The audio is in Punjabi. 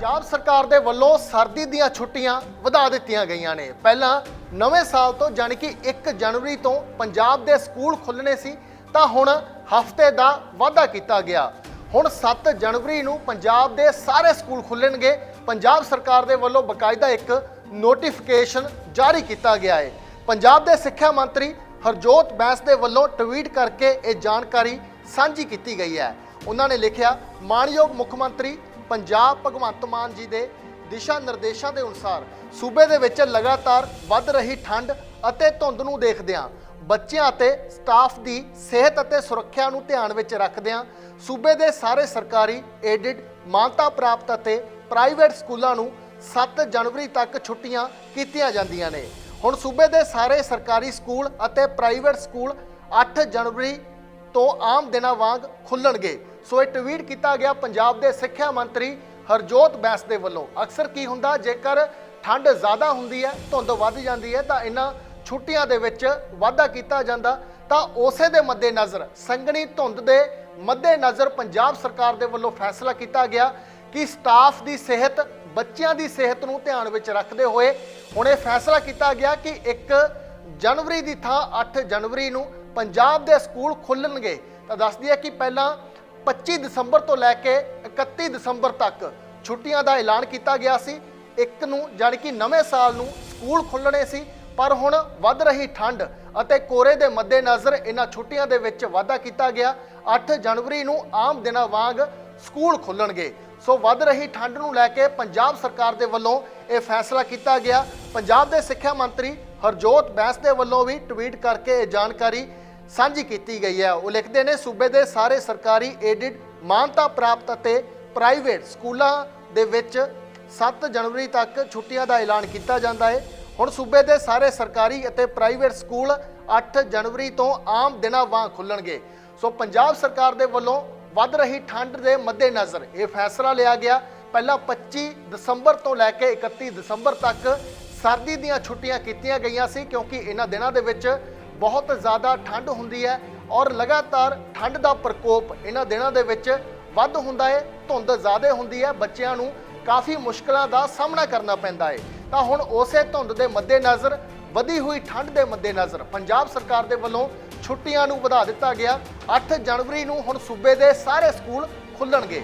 ਪੰਜਾਬ ਸਰਕਾਰ ਦੇ ਵੱਲੋਂ ਸਰਦੀ ਦੀਆਂ ਛੁੱਟੀਆਂ ਵਧਾ ਦਿੱਤੀਆਂ ਗਈਆਂ ਨੇ। ਪਹਿਲਾਂ ਨਵੇਂ ਸਾਲ ਤੋਂ ਜਾਣੀ ਕਿ 1 ਜਨਵਰੀ ਤੋਂ ਪੰਜਾਬ ਦੇ ਸਕੂਲ ਖੁੱਲਣੇ ਸੀ, ਤਾਂ ਹੁਣ ਹਫ਼ਤੇ ਦਾ ਵਾਅਦਾ ਕੀਤਾ ਗਿਆ। ਹੁਣ 7 ਜਨਵਰੀ ਨੂੰ ਪੰਜਾਬ ਦੇ ਸਾਰੇ ਸਕੂਲ ਖੁੱਲਣਗੇ ਪੰਜਾਬ ਸਰਕਾਰ ਦੇ ਵੱਲੋਂ ਬਕਾਇਦਾ ਇੱਕ ਨੋਟੀਫਿਕੇਸ਼ਨ ਜਾਰੀ ਕੀਤਾ ਗਿਆ ਹੈ। ਪੰਜਾਬ ਦੇ ਸਿੱਖਿਆ ਮੰਤਰੀ ਹਰਜੋਤ ਬੈਂਸ ਦੇ ਵੱਲੋਂ ਟਵੀਟ ਕਰਕੇ ਇਹ ਜਾਣਕਾਰੀ ਸਾਂਝੀ ਕੀਤੀ ਗਈ ਹੈ। ਉਹਨਾਂ ਨੇ ਲਿਖਿਆ, ਮਾਣਯੋਗ ਮੁੱਖ ਮੰਤਰੀ ਪੰਜਾਬ ਭਗਵੰਤ ਮਾਨ ਜੀ ਦੇ ਦਿਸ਼ਾ ਨਿਰਦੇਸ਼ਾਂ ਦੇ ਅਨੁਸਾਰ ਸੂਬੇ ਦੇ ਵਿੱਚ ਲਗਾਤਾਰ ਵੱਧ ਰਹੀ ਠੰਡ ਅਤੇ ਧੁੰਦ ਨੂੰ ਦੇਖਦਿਆਂ ਬੱਚਿਆਂ ਅਤੇ ਸਟਾਫ ਦੀ ਸਿਹਤ ਅਤੇ ਸੁਰੱਖਿਆ ਨੂੰ ਧਿਆਨ ਵਿੱਚ ਰੱਖਦਿਆਂ ਸੂਬੇ ਦੇ ਸਾਰੇ ਸਰਕਾਰੀ ਏਡਿਡ ਮਾਨਤਾ ਪ੍ਰਾਪਤ ਅਤੇ ਪ੍ਰਾਈਵੇਟ ਸਕੂਲਾਂ ਨੂੰ 7 ਜਨਵਰੀ ਤੱਕ ਛੁੱਟੀਆਂ ਕੀਤੀਆਂ ਜਾਂਦੀਆਂ ਨੇ। ਹੁਣ ਸੂਬੇ ਦੇ ਸਾਰੇ ਸਰਕਾਰੀ ਸਕੂਲ ਅਤੇ ਪ੍ਰਾਈਵੇਟ ਸਕੂਲ 8 ਜਨਵਰੀ ਤੋਂ ਆਮ ਦਿਨਾਂ ਵਾਂਗ ਖੁੱਲਣਗੇ। ਸੋ ਇਹ ਟਵੀਟ ਕੀਤਾ ਗਿਆ ਪੰਜਾਬ ਦੇ ਸਿੱਖਿਆ ਮੰਤਰੀ ਹਰਜੋਤ ਬੈਂਸ ਦੇ ਵੱਲੋਂ। ਅਕਸਰ ਕੀ ਹੁੰਦਾ, ਜੇਕਰ ਠੰਡ ਜ਼ਿਆਦਾ ਹੁੰਦੀ ਹੈ, ਧੁੰਦ ਵੱਧ ਜਾਂਦੀ ਹੈ, ਤਾਂ ਇਹਨਾਂ ਛੁੱਟੀਆਂ ਦੇ ਵਿੱਚ ਵਾਧਾ ਕੀਤਾ ਜਾਂਦਾ। ਤਾਂ ਉਸੇ ਦੇ ਮੱਦੇਨਜ਼ਰ ਸੰਘਣੀ ਧੁੰਦ ਦੇ ਮੱਦੇਨਜ਼ਰ ਪੰਜਾਬ ਸਰਕਾਰ ਦੇ ਵੱਲੋਂ ਫੈਸਲਾ ਕੀਤਾ ਗਿਆ ਕਿ ਸਟਾਫ ਦੀ ਸਿਹਤ, ਬੱਚਿਆਂ ਦੀ ਸਿਹਤ ਨੂੰ ਧਿਆਨ ਵਿੱਚ ਰੱਖਦੇ ਹੋਏ ਹੁਣ ਇਹ ਫੈਸਲਾ ਕੀਤਾ ਗਿਆ ਕਿ 1 ਜਨਵਰੀ ਦੀ ਥਾਂ 8 ਜਨਵਰੀ ਨੂੰ ਪੰਜਾਬ ਦੇ ਸਕੂਲ ਖੁੱਲਣਗੇ। ਤਾਂ ਦੱਸਦੀ ਹੈ ਕਿ ਪਹਿਲਾਂ 25 ਦਸੰਬਰ ਤੋਂ ਲੈ ਕੇ 31 ਦਸੰਬਰ ਤੱਕ ਛੁੱਟੀਆਂ ਦਾ ਐਲਾਨ ਕੀਤਾ ਗਿਆ ਸੀ। ਇੱਕ ਨੂੰ ਜਾਣੀ ਕਿ ਨਵੇਂ ਸਾਲ ਨੂੰ ਸਕੂਲ ਖੁੱਲਣੇ ਸੀ, ਪਰ ਹੁਣ ਵੱਧ ਰਹੀ ਠੰਡ ਅਤੇ ਕੋਰੇ ਦੇ ਮੱਦੇਨਜ਼ਰ ਇਹਨਾਂ ਛੁੱਟੀਆਂ ਦੇ ਵਿੱਚ ਵਾਧਾ ਕੀਤਾ ਗਿਆ। 8 ਜਨਵਰੀ ਨੂੰ ਆਮ ਦਿਨਾਂ ਵਾਂਗ ਸਕੂਲ ਖੁੱਲਣਗੇ ਸੋ ਵੱਧ ਰਹੀ ਠੰਡ ਨੂੰ ਲੈ ਕੇ ਪੰਜਾਬ ਸਰਕਾਰ ਦੇ ਵੱਲੋਂ ਇਹ ਫੈਸਲਾ ਕੀਤਾ ਗਿਆ। ਪੰਜਾਬ ਦੇ ਸਿੱਖਿਆ ਮੰਤਰੀ ਹਰਜੋਤ ਬੈਂਸ ਦੇ ਵੱਲੋਂ ਵੀ ਟਵੀਟ ਕਰਕੇ ਇਹ ਜਾਣਕਾਰੀ ਸਾਂਝੀ ਕੀਤੀ ਗਈ ਹੈ। ਉਹ ਲਿਖਦੇ ਨੇ, ਸੂਬੇ ਦੇ ਸਾਰੇ ਸਰਕਾਰੀ ਏਡਿਡ ਮਾਨਤਾ ਪ੍ਰਾਪਤ ਅਤੇ ਪ੍ਰਾਈਵੇਟ ਸਕੂਲਾਂ ਦੇ ਵਿੱਚ 7 ਜਨਵਰੀ ਤੱਕ ਛੁੱਟੀਆਂ ਦਾ ਐਲਾਨ ਕੀਤਾ ਜਾਂਦਾ ਹੈ। ਹੁਣ ਸੂਬੇ ਦੇ ਸਾਰੇ ਸਰਕਾਰੀ ਅਤੇ ਪ੍ਰਾਈਵੇਟ ਸਕੂਲ 8 ਜਨਵਰੀ ਤੋਂ ਆਮ ਦਿਨਾਂ ਵਾਂਗ ਖੁੱਲਣਗੇ। ਸੋ ਪੰਜਾਬ ਸਰਕਾਰ ਦੇ ਵੱਲੋਂ ਵੱਧ ਰਹੀ ਠੰਡ ਦੇ ਮੱਦੇਨਜ਼ਰ ਇਹ ਫੈਸਲਾ ਲਿਆ ਗਿਆ। ਪਹਿਲਾਂ 25 ਦਸੰਬਰ ਤੋਂ ਲੈ ਕੇ 31 ਦਸੰਬਰ ਤੱਕ ਸਰਦੀ ਦੀਆਂ ਛੁੱਟੀਆਂ ਕੀਤੀਆਂ ਗਈਆਂ ਸੀ, ਕਿਉਂਕਿ ਇਹਨਾਂ ਦਿਨਾਂ ਦੇ ਵਿੱਚ ਬਹੁਤ ਜ਼ਿਆਦਾ ਠੰਡ ਹੁੰਦੀ ਹੈ ਔਰ ਲਗਾਤਾਰ ਠੰਡ ਦਾ ਪ੍ਰਕੋਪ ਇਹਨਾਂ ਦਿਨਾਂ ਦੇ ਵਿੱਚ ਵੱਧ ਹੁੰਦਾ ਹੈ, ਧੁੰਦ ਜ਼ਿਆਦਾ ਹੁੰਦੀ ਹੈ, ਬੱਚਿਆਂ ਨੂੰ ਕਾਫੀ ਮੁਸ਼ਕਲਾਂ ਦਾ ਸਾਹਮਣਾ ਕਰਨਾ ਪੈਂਦਾ ਹੈ। ਤਾਂ ਹੁਣ ਉਸੇ ਧੁੰਦ ਦੇ ਮੱਦੇਨਜ਼ਰ, ਵਧੀ ਹੋਈ ਠੰਡ ਦੇ ਮੱਦੇਨਜ਼ਰ ਪੰਜਾਬ ਸਰਕਾਰ ਦੇ ਵੱਲੋਂ ਛੁੱਟੀਆਂ ਨੂੰ ਵਧਾ ਦਿੱਤਾ ਗਿਆ। 8 ਜਨਵਰੀ ਨੂੰ ਹੁਣ ਸੂਬੇ ਦੇ ਸਾਰੇ ਸਕੂਲ ਖੁੱਲਣਗੇ।